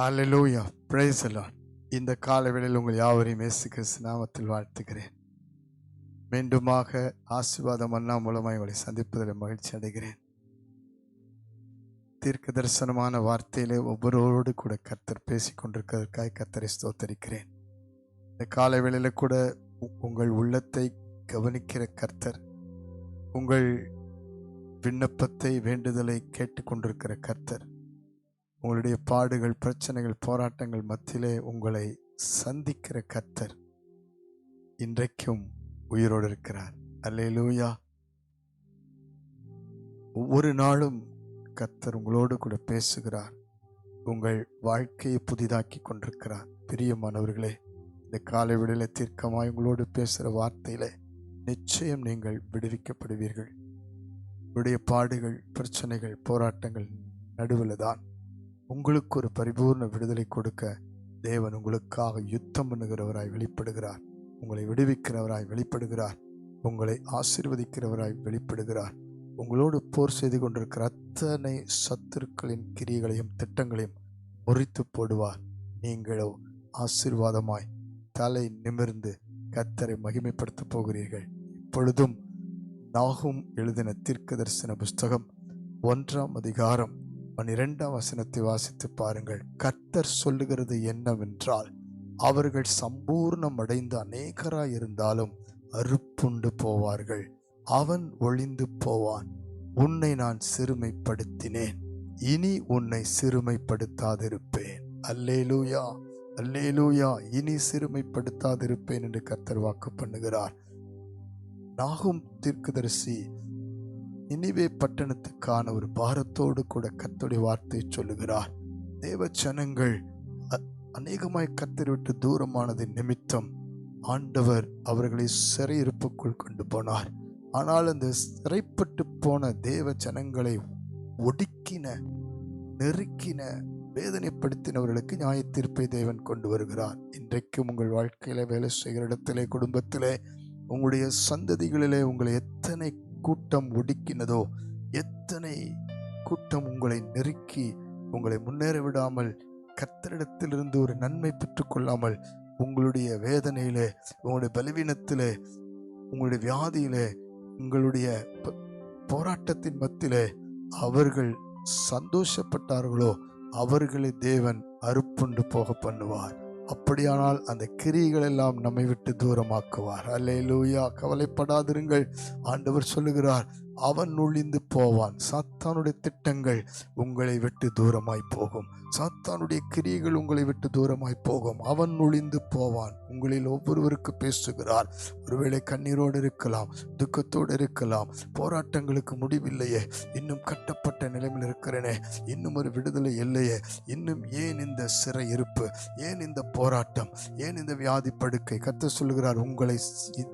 Hallelujah praise the இந்த காலவேளையில் உங்கள் யாவரையும் இயேசு கிறிஸ்து நாமத்தில் வாழ்த்துகிறேன். மீண்டுமாக ஆசீர்வாதம் அண்ணா மூலமாக உங்களை சந்திப்பதில் மகிழ்ச்சி அடைகிறேன். தீர்க்க தரிசனமான வார்த்தையிலே ஒவ்வொருவரோடு கூட கர்த்தர் பேசி கொண்டிருக்கிறதற்காக கர்த்தரை ஸ்தோத்தரிக்கிறேன். இந்த காலவேளையில் கூட உ- உங்கள் உள்ளத்தை கவனிக்கிற கர்த்தர் உங்கள் விண்ணப்பத்தை வேண்டுதலை கேட்டுக்கொண்டிருக்கிற கர்த்தர் உங்களுடைய பாடுகள் பிரச்சனைகள் போராட்டங்கள் மத்தியிலே உங்களை சந்திக்கிற கத்தர் இன்றைக்கும் உயிரோடு இருக்கிறார். அல்லேலூயா. ஒவ்வொரு நாளும் கத்தர் உங்களோடு கூட பேசுகிறார். உங்கள் வாழ்க்கையை புதிதாக்கி கொண்டிருக்கிறார். பிரியமானவர்களே இந்த காலை விடல தீர்க்கமாய் உங்களோடு பேசுகிற வார்த்தையில நிச்சயம் நீங்கள் விடுவிக்கப்படுவீர்கள். உங்களுடைய பாடுகள் பிரச்சனைகள் போராட்டங்கள் நடுவில் தான் உங்களுக்கு ஒரு பரிபூர்ண விடுதலை கொடுக்க தேவன் உங்களுக்காக யுத்தம் பண்ணுகிறவராய் வெளிப்படுகிறார். உங்களை விடுவிக்கிறவராய் வெளிப்படுகிறார். உங்களை ஆசீர்வதிக்கிறவராய் வெளிப்படுகிறார். உங்களோடு போர் செய்து கொண்டிருக்கிற அத்தனை சத்துருக்களின் கிரியைகளையும் திட்டங்களையும் முறித்து போடுவார். நீங்களோ ஆசீர்வாதமாய் தலை நிமிர்ந்து கத்தரை மகிமைப்படுத்தப் போகிறீர்கள். இப்பொழுதும் நாகும் எழுதின தீர்க்க தரிசன புஸ்தகம் ஒன்றாம் அதிகாரம் பன்னிரெண்டாம் வசனத்தை வாசித்து பாருங்கள். கர்த்தர் சொல்லுகிறது என்னவென்றால் அவர்கள் சம்பூர்ணம் அடைந்து அநேகராய் இருந்தாலும் அறுப்புண்டு போவார்கள். அவன் ஒளிந்து போவான். உன்னை நான் சிறுமைப்படுத்தினேன். இனி உன்னை சிறுமைப்படுத்தாதிருப்பேன். அல்லேலூயா அல்லேலூயா இனி சிறுமைப்படுத்தாதிருப்பேன் என்று கர்த்தர் வாக்கு பண்ணுகிறார். நாகும் தீர்க்கதரிசி இனிவே பட்டணத்துக்கான ஒரு பாரத்தோடு கூட கர்த்தருடைய வார்த்தை சொல்லுகிறார். தேவ ஜனங்கள் அநேகமாய் கர்த்தரை விட்டு தூரமானது நிமித்தம் ஆண்டவர் அவர்களை சிறையிருப்புக்குள் கொண்டு போனார். ஆனால் அந்த சிறைப்பட்டு போன தேவ ஜனங்களை ஒடுக்கின நெருக்கின வேதனைப்படுத்தினவர்களுக்கு நியாய தீர்ப்பை தேவன் கொண்டு வருகிறார். இன்றைக்கும் உங்கள் வாழ்க்கையில வேலை செய்கிற இடத்திலே குடும்பத்திலே உங்களுடைய சந்ததிகளிலே உங்களை எத்தனை கூட்டம் ஒடுக்கினதோ? எத்தனை கூட்டம் உங்களை நெருக்கி உங்களை முன்னேற விடாமல் கத்தரிடத்திலிருந்து ஒரு நன்மை பெற்றுக்கொள்ளாமல் உங்களுடைய வேதனையிலே உங்களுடைய பலவீனத்திலே உங்களுடைய வியாதியிலே உங்களுடைய போராட்டத்தின் மத்தியிலே அவர்கள் சந்தோஷப்பட்டார்களோ? அவர்களை தேவன் அறுப்புண்டு போக பண்ணுவார். அப்படியானால் அந்த கிரிகள் எல்லாம் நம்மை விட்டு தூரமாக்குவார். அல்லேலூயா. கவலைப்படாதிருங்கள். ஆண்டவர் சொல்லுகிறார் அவன் ஒளிந்து போவான். சாத்தானுடைய திட்டங்கள் உங்களை விட்டு தூரமாய் போகும். சாத்தானுடைய கிரியைகள் உங்களை விட்டு தூரமாய் போகும். அவன் ஒளிந்து போவான். உங்களில் ஒவ்வொருவருக்கு பேசுகிறார். ஒருவேளை கண்ணீரோடு இருக்கலாம் துக்கத்தோடு இருக்கலாம் போராட்டங்களுக்கு முடிவில்லையே. இன்னும் கட்டப்பட்ட நிலைமையில் இருக்கிறேனே. இன்னும் ஒரு விடுதலை இல்லையே. இன்னும் ஏன் இந்த சிறை இருப்பு? ஏன் இந்த போராட்டம்? ஏன் இந்த வியாதி படுக்கை? கத்த சொல்லுகிறார் உங்களை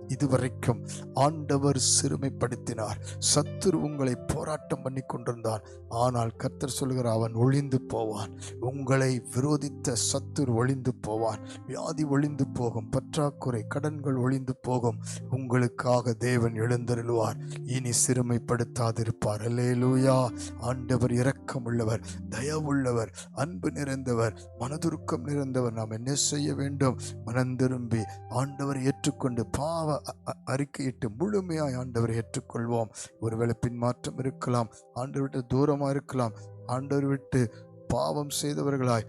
இதுவரைக்கும் ஆண்டவர் சிறுமைப்படுத்தினார். சத்துரு உங்களை போராட்டம் பண்ணி கொண்டிருந்தான். ஆனால் கர்த்தர் சொல்கிற அவன் ஒளிந்து போவான். உங்களை விரோதித்த சத்துரு ஒளிந்து போவான். வியாதி ஒளிந்து போகும். பற்றாக்குறை கடன்கள் ஒளிந்து போகும். உங்களுக்காக தேவன் எழுந்தருளுவார். இனி சிறுமைப்படுத்தாதிருப்பார். அல்லேலூயா. ஆண்டவர் இரக்கமுள்ளவர் தயவுள்ளவர் அன்பு நிறைந்தவர் மனதுருக்கம் நிறைந்தவர். நாம் என்ன செய்ய வேண்டும்? மனந்திரும்பி ஆண்டவரை ஏற்றுக்கொண்டு பாவ அறிக்கையிட்டு முழுமையாய் ஆண்டவரை ஏற்றுக்கொள்வோம். ஒருவேளை பின்மாற்றம் இருக்கலாம் ஆண்டவர் விட்டு தூரமாக இருக்கலாம் ஆண்டவர் விட்டு பாவம் செய்தவர்களாய்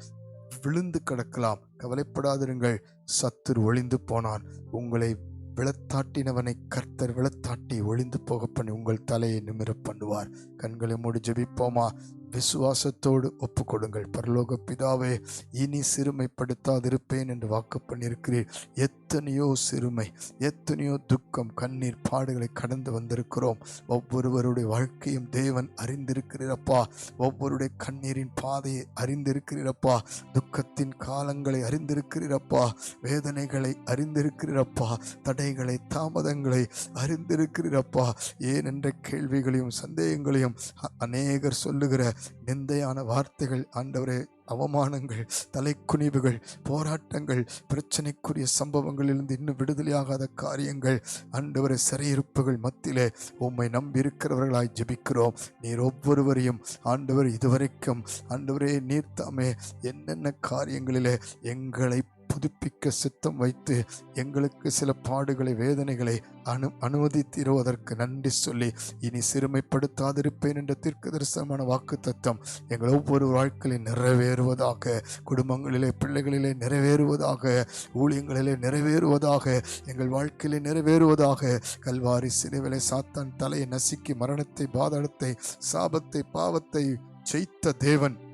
விழுந்து கிடக்கலாம். கவலைப்படாதிருங்கள். சத்துரு ஒளிந்து போனான். உங்களை விளத்தாட்டினவனை கர்த்தர் விளத்தாட்டி ஒளிந்து போக பண்ணி உங்கள் தலையை நிமிர பண்ணுவார். கண்களை மூடி ஜெபிப்போமா? விசுவாசத்தோடு ஒப்பு கொடுங்கள் பரலோக பிதாவே இனி சிறுமைப்படுத்தாதிருப்பேன் என்று வாக்கு பண்ணியிருக்கிறீர். எத்தனையோ சிறுமை எத்தனையோ துக்கம் கண்ணீர் பாடுகளை கடந்து வந்திருக்கிறோம். ஒவ்வொருவருடைய வாழ்க்கையும் தேவன் அறிந்திருக்கிறீரப்பா ஒவ்வொருடைய கண்ணீரின் பாதையை அறிந்திருக்கிறீரப்பா துக்கத்தின் காலங்களை அறிந்திருக்கிறீரப்பா வேதனைகளை அறிந்திருக்கிறீரப்பா தடைகளை தாமதங்களை அறிந்திருக்கிறீரப்பா ஏன் என்ற கேள்விகளையும் சந்தேகங்களையும் அநேகர் சொல்லுகிற நிந்தையான வார்த்தைகள் ஆண்டவரே அவமானங்கள் தலைக்குனிவுகள் போராட்டங்கள் பிரச்சனைக்குரிய சம்பவங்களிலிருந்து இன்னும் விடுதலையாகாத காரியங்கள் ஆண்டவரை சிறையிருப்புகள் மத்தியிலே உம்மை நம்பியிருக்கிறவர்களாய் ஜெபிக்கிறோம். நீர் ஒவ்வொருவரையும் ஆண்டவர் இதுவரைக்கும் ஆண்டவரே நீர் தாமே என்னென்ன காரியங்களிலே எங்களை புதுப்பிக்க சித்தம் வைத்து எங்களுக்கு சில பாடுகளை வேதனைகளை அனு அனுமதித்திருவதற்கு நன்றி சொல்லி இனி சிறுமைப்படுத்தாதிருப்பேன் என்ற தீர்க்க தரிசனமான வாக்கு தத்துவம் எங்கள் ஒவ்வொரு வாழ்க்கையிலும் நிறைவேறுவதாக குடும்பங்களிலே பிள்ளைகளிலே நிறைவேறுவதாக ஊழியங்களிலே நிறைவேறுவதாக எங்கள் வாழ்க்கையிலே நிறைவேறுவதாக கல்வாரி சிறுவிலை சாத்தான் தலையை நசுக்கி மரணத்தை பாதாளத்தை சாபத்தை பாவத்தை ஜெயித்த தேவன்.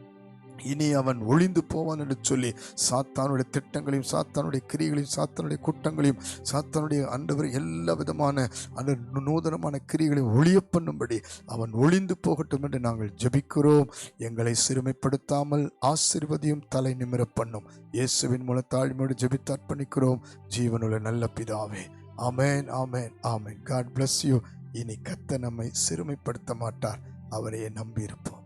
இனி அவன் ஒளிந்து போவான் என்று சொல்லி சாத்தானுடைய திட்டங்களையும் சாத்தானுடைய கிரிகளையும் சாத்தானுடைய கூட்டங்களையும் சாத்தானுடைய ஆண்டவர் எல்லா விதமான அந்த நூதனமான கிரிகளையும் ஒளிய பண்ணும்படி அவன் ஒளிந்து போகட்டும் என்று நாங்கள் ஜெபிக்கிறோம். எங்களை சிறுமைப்படுத்தாமல் ஆசிர்வதியும் தலை நிமிர பண்ணும். இயேசுவின் மூலம் தாழ்மையோடு ஜெபித்து அர்ப்பணிக்கிறோம். ஜீவனுள்ள நல்ல பிதாவே. Amen amen amen. God bless you இனி கத்த நம்மை சிறுமைப்படுத்த மாட்டார். அவரையே நம்பியிருப்போம்.